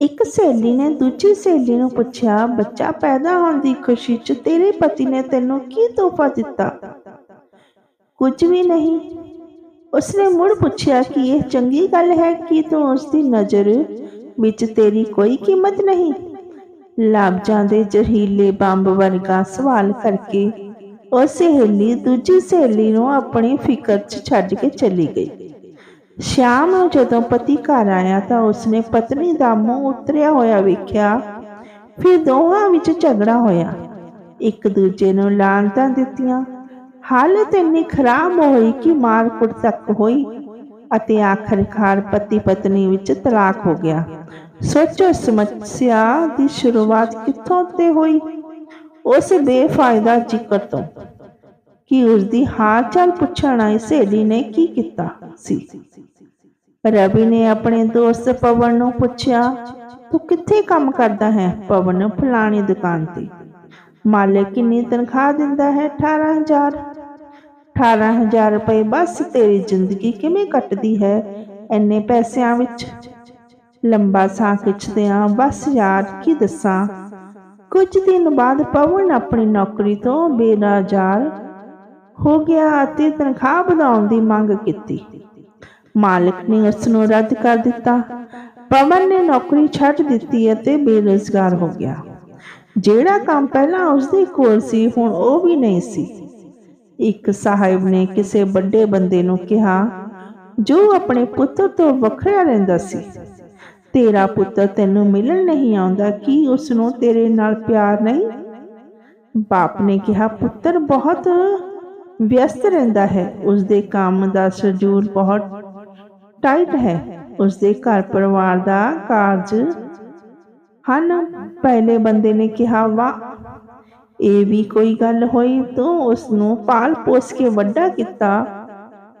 ਇੱਕ ਸਹੇਲੀ ਨੇ ਦੂਜੀ ਸਹੇਲੀ ਨੂੰ ਪੁੱਛਿਆ, ਬੱਚਾ ਪੈਦਾ ਹੋਣ ਦੀ ਖੁਸ਼ੀ 'ਚ ਤੇਰੇ ਪਤੀ ਨੇ ਤੈਨੂੰ ਕੀ ਤੋਹਫਾ ਦਿੱਤਾ? ਕੁਝ ਵੀ ਨਹੀਂ। ਉਸਨੇ ਮੁੜ ਪੁੱਛਿਆ ਕਿ ਇਹ ਚੰਗੀ ਗੱਲ ਹੈ ਕਿ ਤੂੰ ਉਸ ਦੀ ਨਜ਼ਰ ਵਿੱਚ ਤੇਰੀ ਕੋਈ ਕੀਮਤ ਨਹੀਂ? ਲਾਬਜਾਂ ਦੇ ਜ਼ਹਿਰੀਲੇ ਬੰਬ ਵਰਗਾ ਸਵਾਲ ਕਰਕੇ ਉਹ ਸਹੇਲੀ ਦੂਜੀ ਸਹੇਲੀ ਨੂੰ ਆਪਣੀ ਫਿਕਰ 'ਚ ਛੱਡ ਕੇ ਚਲੀ ਗਈ। ਸ਼ਾਮ ਨੂੰ ਜਦੋਂ ਪਤੀ ਘਰ ਆਇਆ ਤਾਂ ਉਸਨੇ ਪਤਨੀ ਦਾ ਮੂੰਹ ਉਤਰਿਆ ਹੋਇਆ ਵੇਖਿਆ। ਫਿਰ ਦੋਹਾਂ ਵਿੱਚ ਝਗੜਾ ਹੋਇਆ। ਇੱਕ ਦੂਜੇ ਨੂੰ ਲਾਂਤਾਂ ਦਿੱਤੀਆਂ। ਹਾਲਤ ਇੰਨੀ ਖਰਾਬ ਹੋਈ ਕਿ ਮਾਰਕੁੱਟ ਤੱਕ ਹੋਈ ਅਤੇ ਆਖਰਕਾਰ ਪਤੀ ਪਤਨੀ ਵਿੱਚ ਤਲਾਕ ਹੋ ਗਿਆ। ਸੋਚੋ ਸਮੱਸਿਆ ਦੀ ਸ਼ੁਰੂਆਤ ਕਿੱਥੋਂ ਤੇ ਹੋਈ? ਉਸ ਬੇਫਾਇਦਾ ਜ਼ਿਕਰ ਤੋਂ। ਕਿ ਉਸ ਦੀ ਹਾਲ ਚਾਲ ਪੁੱਛਣ ਆਈ ਸਹੇਲੀ ਨੇ ਕੀ ਕੀਤਾ ਸੀ। ਰਵੀ ਨੇ ਆਪਣੇ ਦੋਸਤ ਪਵਨ ਨੂੰ ਪੁੱਛਿਆ, ਤੂੰ ਕਿੱਥੇ ਕੰਮ ਕਰਦਾ ਹੈ ਪਵਨ ਫਲਾਣੀ ਦੁਕਾਨ ਤੇ? ਮਾਲਕ ਕਿੰਨੀ ਤਨਖਾਹ ਦਿੰਦਾ ਹੈ 18000 18000 ਰੁਪਏ ਬਸ ਤੇਰੀ ਜ਼ਿੰਦਗੀ ਕਿਵੇਂ ਕੱਟਦੀ ਹੈ ਐਨੇ ਪੈਸਿਆਂ ਵਿੱਚ? ਲੰਬਾ ਸਾਹ ਖਿੱਚਦਿਆਂ ਬਸ ਯਾਰ ਕੀ ਦੱਸਾਂ? ਕੁਝ ਦਿਨ ਬਾਅਦ ਪਵਨ ਆਪਣੀ ਨੌਕਰੀ ਤੋਂ ਬੇਰਾਜ਼ਾਰ ਹੋ ਗਿਆ ਅਤੇ ਤਨਖਾਹ ਵਧਾਉਣ ਦੀ ਮੰਗ ਕੀਤੀ। ਮਾਲਕ ਨੇ ਉਸ ਨੂੰ ਰੱਦ ਕਰ ਦਿੱਤਾ। ਪਵਨ ਨੇ ਨੌਕਰੀ ਛੱਡ ਦਿੱਤੀ ਅਤੇ ਬੇਰੁਜ਼ਗਾਰ ਹੋ ਗਿਆ। ਜਿਹੜਾ ਕੰਮ ਪਹਿਲਾਂ ਉਸ ਦੇ ਕੋਲ ਸੀ, ਹੁਣ ਉਹ ਵੀ ਨਹੀਂ ਸੀ। ਇੱਕ ਸਾਹਿਬ ਨੇ ਕਿਸੇ ਵੱਡੇ ਬੰਦੇ ਨੂੰ ਕਿਹਾ, ਜੋ ਆਪਣੇ ਪੁੱਤਰ ਤੋਂ ਵੱਖਰਾ ਰਹਿੰਦਾ ਸੀ, ਤੇਰਾ ਪੁੱਤਰ ਤੈਨੂੰ ਮਿਲਣ ਨਹੀਂ ਆਉਂਦਾ, ਕੀ ਉਸ ਨੂੰ ਤੇਰੇ ਨਾਲ ਪਿਆਰ ਨਹੀਂ? ਬਾਪ ਨੇ ਕਿਹਾ, ਪੁੱਤਰ ਬਹੁਤ ਵਿਅਸਤ ਰਹਿੰਦਾ ਹੈ। ਉਸ ਦੇ ਕੰਮ ਦਾ ਸ਼ਡਿਊਲ ਬਹੁਤ ਟਾਈਟ ਹੈ। ਉਸ ਦੇ ਘਰ ਪਰਿਵਾਰ ਦਾ ਕਾਰਜ ਹਨ। ਪਹਿਲੇ ਬੰਦੇ ਨੇ ਕਿਹਾ ਵਾ ਇਹ ਵੀ ਕੋਈ ਗੱਲ ਹੋਈ। ਤੂੰ ਉਸ ਨੂੰ ਪਾਲ ਪੋਸ ਕੇ ਵੱਡਾ ਕੀਤਾ।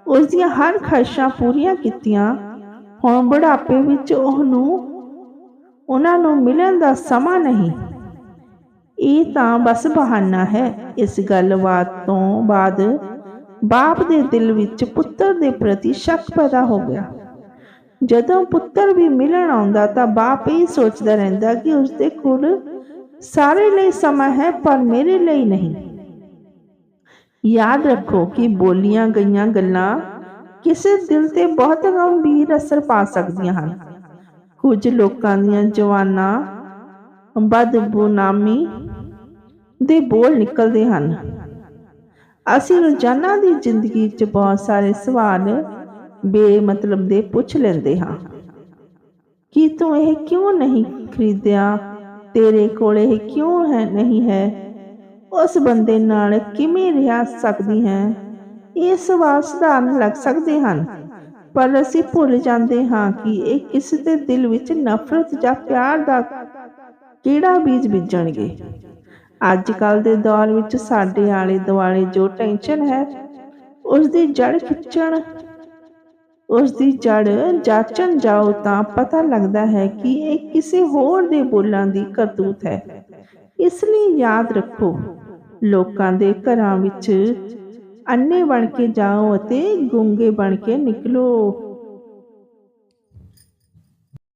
ਉਸ ਦੀਆਂ ਹਰ ਖਾਹਿਸ਼ਾਂ ਪੂਰੀਆਂ ਕੀਤੀਆਂ। ਹੁਣ ਬੁਢਾਪੇ ਵਿੱਚ ਉਹਨੂੰ, ਉਹਨਾਂ ਨੂੰ ਮਿਲਣ ਦਾ ਸਮਾਂ ਨਹੀਂ। ਇਹ ਤਾਂ ਬਸ ਬਹਾਨਾ ਹੈ। ਇਸ ਗੱਲਬਾਤ ਤੋਂ ਬਾਅਦ ਬਾਪ ਦੇ ਦਿਲ ਵਿੱਚ ਪੁੱਤਰ ਦੇ ਪ੍ਰਤੀ ਸ਼ੱਕ ਪੈਦਾ ਹੋ ਗਿਆ। ਜਦੋਂ ਪੁੱਤਰ ਵੀ ਮਿਲਣ ਆਉਂਦਾ ਤਾਂ ਬਾਪ ਇਹ ਸੋਚਦਾ ਰਹਿੰਦਾ ਕਿ ਉਸ ਦੇ ਕੋਲ ਸਾਰੇ ਲਈ ਸਮਾਂ ਹੈ, ਪਰ ਮੇਰੇ ਲਈ ਨਹੀਂ। ਯਾਦ ਰੱਖੋ ਕਿ ਬੋਲੀਆਂ ਗਈਆਂ ਗੱਲਾਂ ਕਿਸੇ ਦਿਲ ਤੇ ਬਹੁਤ ਗੰਭੀਰ ਅਸਰ ਪਾ ਸਕਦੀਆਂ ਹਨ। ਕੁਝ ਲੋਕਾਂ ਦੀਆਂ ਜਵਾਨਾਂ ਬਦਬੂਨਾਮੀ ਦੇ ਬੋਲ ਨਿਕਲਦੇ ਹਨ। ਅਸੀਂ ਰੋਜ਼ਾਨਾ ਦੀ ਜ਼ਿੰਦਗੀ 'ਚ ਬਹੁਤ ਸਾਰੇ ਸਵਾਲ ਬੇਮਤਲਬ ਦੇ ਪੁੱਛ ਲੈਂਦੇ ਹਾਂ। ਕਿ ਤੂੰ ਇਹ ਕਿਉਂ ਨਹੀਂ ਖਰੀਦਿਆ? ਤੇਰੇ ਕੋਲ ਇਹ ਕਿਉਂ ਹੈ ਨਹੀਂ ਹੈ? ਉਸ ਬੰਦੇ ਨਾਲ ਕਿਵੇਂ ਰਹਿ ਸਕਦੀ ਹੈ? ਇਹ ਸਵਾਲ ਸਧਾਰਨ ਲੱਗ ਸਕਦੇ ਹਨ, ਪਰ ਅਸੀਂ ਭੁੱਲ ਜਾਂਦੇ ਹਾਂ ਕਿ ਇਹ ਕਿਸ ਦੇ ਦਿਲ ਵਿੱਚ ਨਫ਼ਰਤ ਜਾਂ ਪਿਆਰ ਦਾ ਕਿਹੜਾ ਬੀਜ ਬੀਜਣਗੇ। ਅੱਜ ਕੱਲ ਦੇ ਦੌਰ ਵਿੱਚ ਸਾਡੇ ਆਲੇ ਦੁਆਲੇ ਜੋ ਟੈਨਸ਼ਨ ਹੈ ਉਸ ਦੀ ਜੜ ਖਿੱਚਣ ਉਸ ਦੀ ਜੜ ਜਾਚਣ ਜਾਓ ਤਾਂ ਪਤਾ ਲੱਗਦਾ ਹੈ ਕਿ ਇਹ ਕਿਸੇ ਹੋਰ ਦੇ ਬੋਲਾਂ ਦੀ ਕਰਤੂਤ ਹੈ। ਇਸ ਲਈ ਯਾਦ ਰੱਖੋ, ਲੋਕਾਂ ਦੇ ਘਰਾਂ ਵਿੱਚ ਅੰਨੇ ਬਣ ਕੇ ਜਾਓ ਅਤੇ ਗੁੰਗੇ ਬਣ ਕੇ ਨਿਕਲੋ।